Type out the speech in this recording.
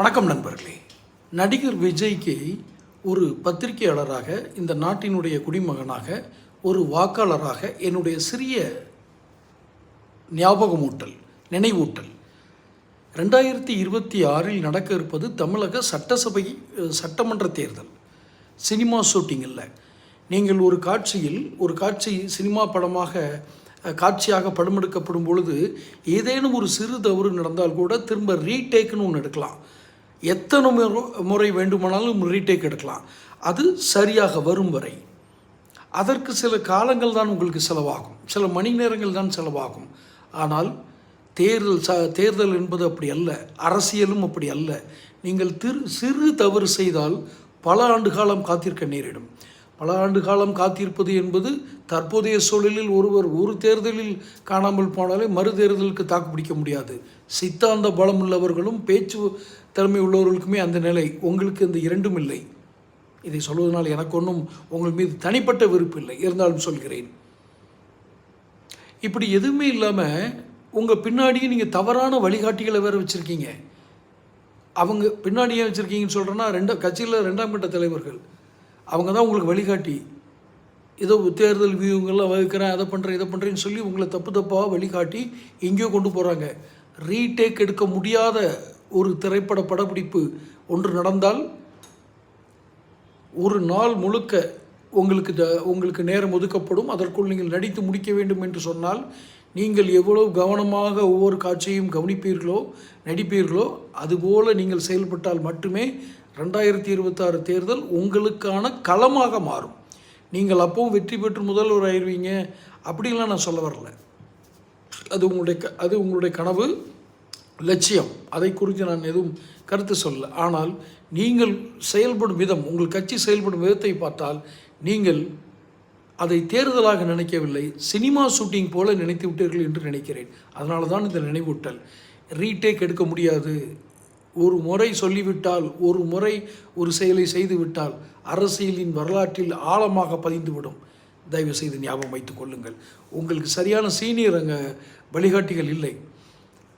வணக்கம் நண்பர்களே. நடிகர் விஜய்க்கு ஒரு பத்திரிகையாளராக இந்த நாட்டினுடைய குடிமகனாக ஒரு வாக்காளராக என்னுடைய சிறிய ஞாபகமூட்டல் நினைவூட்டல். ரெண்டாயிரத்தி இருபத்தி ஆறில் நடக்க இருப்பது தமிழக சட்டசபை சட்டமன்ற தேர்தல். சினிமா ஷூட்டிங் இல்லை. நீங்கள் ஒரு காட்சியில் ஒரு காட்சி சினிமா படமாக காட்சியாக படமெடுக்கப்படும் பொழுது ஏதேனும் ஒரு சிறு தவறு நடந்தால் கூட திரும்ப ரீடேக்குன்னு ஒன்று எடுக்கலாம். எத்தனை முறை- முறை வேண்டுமானாலும் ரீடேக் எடுக்கலாம். அது சரியாக வரும் வரை. அதற்கு சில காலங்கள் தான் உங்களுக்கு செலவாகும். சில மணி நேரங்கள் தான் செலவாகும். ஆனால் தேர்தல் ச தேர்தல் என்பது அப்படி அல்ல. அரசியலும் அப்படி அல்ல. நீங்கள் திரு சிறு தவறு செய்தால் பல ஆண்டு காலம் காத்திருக்க நேரிடும். பல ஆண்டு காலம் காத்திருப்பது என்பது தற்போதைய சூழலில் ஒருவர் ஒரு தேர்தலில் காணாமல் போனாலே மறு தேர்தலுக்கு தாக்கு பிடிக்க முடியாது. சித்தாந்த பலம் உள்ளவர்களும் பேச்சு திறமை உள்ளவர்களுக்குமே அந்த நிலை. உங்களுக்கு இந்த இரண்டும் இல்லை. இதை சொல்வதனால் எனக்கு ஒன்றும் உங்கள் மீது தனிப்பட்ட விருப்பு இல்லை. இருந்தாலும் சொல்கிறேன். இப்படி எதுவுமே இல்லாமல் உங்கள் பின்னாடியே நீங்கள் தவறான வழிகாட்டிகளை வேறு வச்சுருக்கீங்க. அவங்க பின்னாடி ஏன் வச்சுருக்கீங்கன்னு சொல்கிறேன்னா ரெண்டு கட்சியில் ரெண்டாம் கட்ட தலைவர்கள் அவங்க தான் உங்களுக்கு வழிகாட்டி. ஏதோ தேர்தல் வியூங்கள்லாம் வகுக்கிறேன் அதை பண்ணுறேன் இதை பண்ணுறேன்னு சொல்லி உங்களை தப்பு தப்பாக வழிகாட்டி எங்கேயோ கொண்டு போகிறாங்க ரீடேக் எடுக்க முடியாத ஒரு திரைப்பட படப்பிடிப்பு ஒன்று நடந்தால் ஒரு நாள் முழுக்க உங்களுக்கு த- உங்களுக்கு நேரம் ஒதுக்கப்படும். அதற்குள் நீங்கள் நடித்து முடிக்க வேண்டும் என்று சொன்னால் நீங்கள் எவ்வளவு கவனமாக ஒவ்வொரு காட்சியையும் கவனிப்பீர்களோ நடிப்பீர்களோ அதுபோல் நீங்கள் செயல்பட்டால் மட்டுமே ரெண்டாயிரத்தி இருபத்தாறு தேர்தல் உங்களுக்கான களமாக மாறும். நீங்கள் அப்பவும் வெற்றி பெற்று முதல்வர் ஆயிடுவீங்க அப்படின்லாம் நான் சொல்ல வரல. அது உங்களுடைய க- அது உங்களுடைய கனவு. லட்சியம். அதை குறித்து நான் எதுவும் கருத்து சொல்ல ஆனால் நீங்கள் செயல்படும் விதம் உங்கள் கட்சி செயல்படும் விதத்தை பார்த்தால் நீங்கள் அதை தேர்தலாக நினைக்கவில்லை சினிமா ஷூட்டிங் போல நினைத்து விட்டீர்கள் என்று நினைக்கிறேன். அதனால தான் இந்த நினைவூட்டல். ரீடேக் எடுக்க முடியாது. ஒரு முறை சொல்லிவிட்டால் ஒரு முறை ஒரு செயலை செய்துவிட்டால் அரசியலின் வரலாற்றில் ஆழமாக பதிந்துவிடும். தயவு செய்து ஞாபகம் வைத்துக் கொள்ளுங்கள். உங்களுக்கு சரியான சீனியர் அங்கே வழிகாட்டிகள் இல்லை.